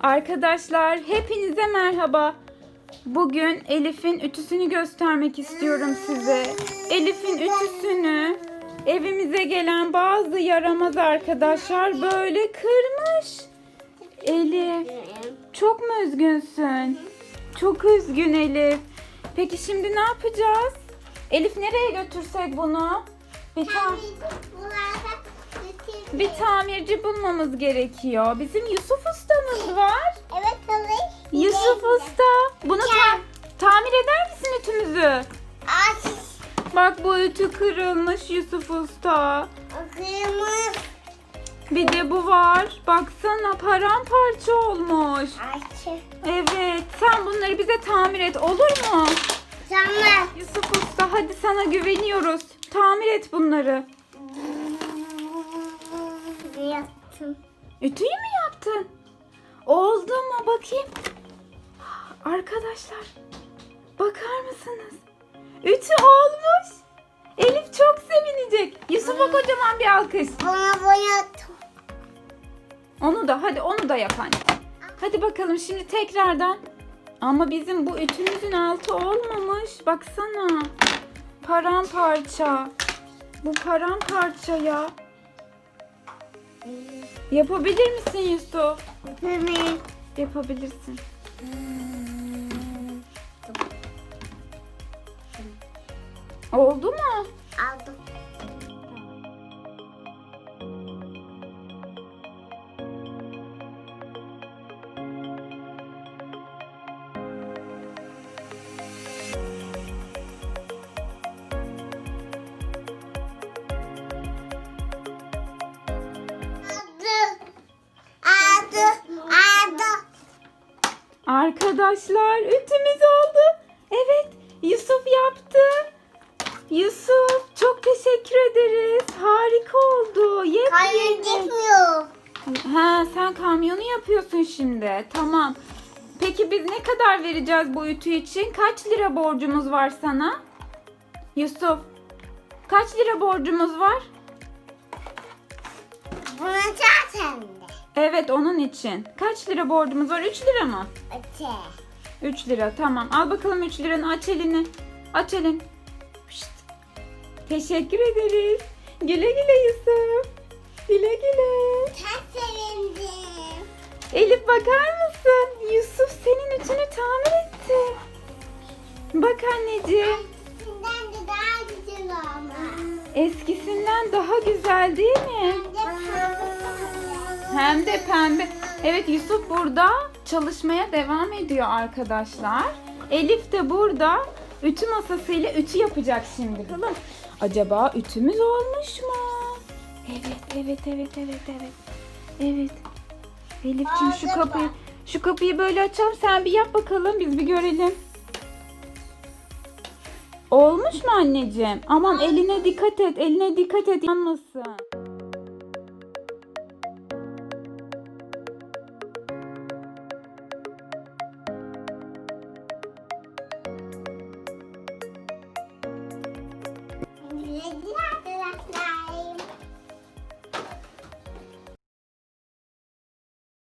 Arkadaşlar hepinize merhaba. Bugün Elif'in ütüsünü göstermek istiyorum size. Elif'in ütüsünü evimize gelen bazı yaramaz arkadaşlar böyle kırmış. Elif çok mu üzgünsün? Çok üzgün Elif. Peki şimdi ne yapacağız? Elif nereye götürsek bunu? Bir, ta- bir tamirci bulmamız gerekiyor. Bizim Yusuf ustamız var. Evet alır. Yusuf usta. Bunu ta- tamir eder misin ütümüzü? Aç. Bak bu ütü kırılmış Yusuf usta. Kırmızı. Bir de bu var. Baksana paramparça olmuş. Aç. Evet sen bunları bize tamir et olur mu? Tamam. Yusuf usta hadi sana güveniyoruz. Tamir et bunları. Yaptım. Ütüyü mü yaptın? Oldu mu bakayım? Arkadaşlar bakar mısınız? Ütü olmuş. Elif çok sevinecek. Yusuf'a kocaman bir alkış. Bana boyattım. Onu da hadi onu da yap anne. Hadi bakalım şimdi tekrardan. Ama bizim bu ütümüzün altı olmamış. Baksana. Paramparça. Bu paramparça ya. Yapabilir misin Yusuf? Evet. Yapabilirsin. Oldu mu? Arkadaşlar ütümüz oldu. Evet Yusuf yaptı. Yusuf çok teşekkür ederiz. Harika oldu. Yepyeni. gitmiyor. Ha sen kamyonu yapıyorsun şimdi. Tamam. Peki biz ne kadar vereceğiz bu ütü için? Kaç lira borcumuz var sana? Yusuf. Kaç lira borcumuz var? Buna zaten. Evet onun için. Kaç lira borcumuz var? 3 lira mı? Öte. 3 lira tamam. Al bakalım 3 liranı aç elini. Aç elini. Pişt. Teşekkür ederiz. Güle güle Yusuf. Güle güle. Çok sevindim. Elif bakar mısın? Yusuf senin ütünü tamir etti. Bak anneciğim. Eskisinden de daha güzel ama. Eskisinden daha güzel değil mi? Hem de pembe. Evet Yusuf burada çalışmaya devam ediyor arkadaşlar. Elif de burada ütü masasıyla ütü yapacak şimdi. Bakalım acaba ütümüz olmuş mu? Evet, evet, evet, evet, evet. Evet. Elifciğim şu kapıyı şu kapıyı böyle açalım. Sen bir yap bakalım biz bir görelim. Olmuş mu anneciğim? Aman eline dikkat et. Eline dikkat et yanmasın.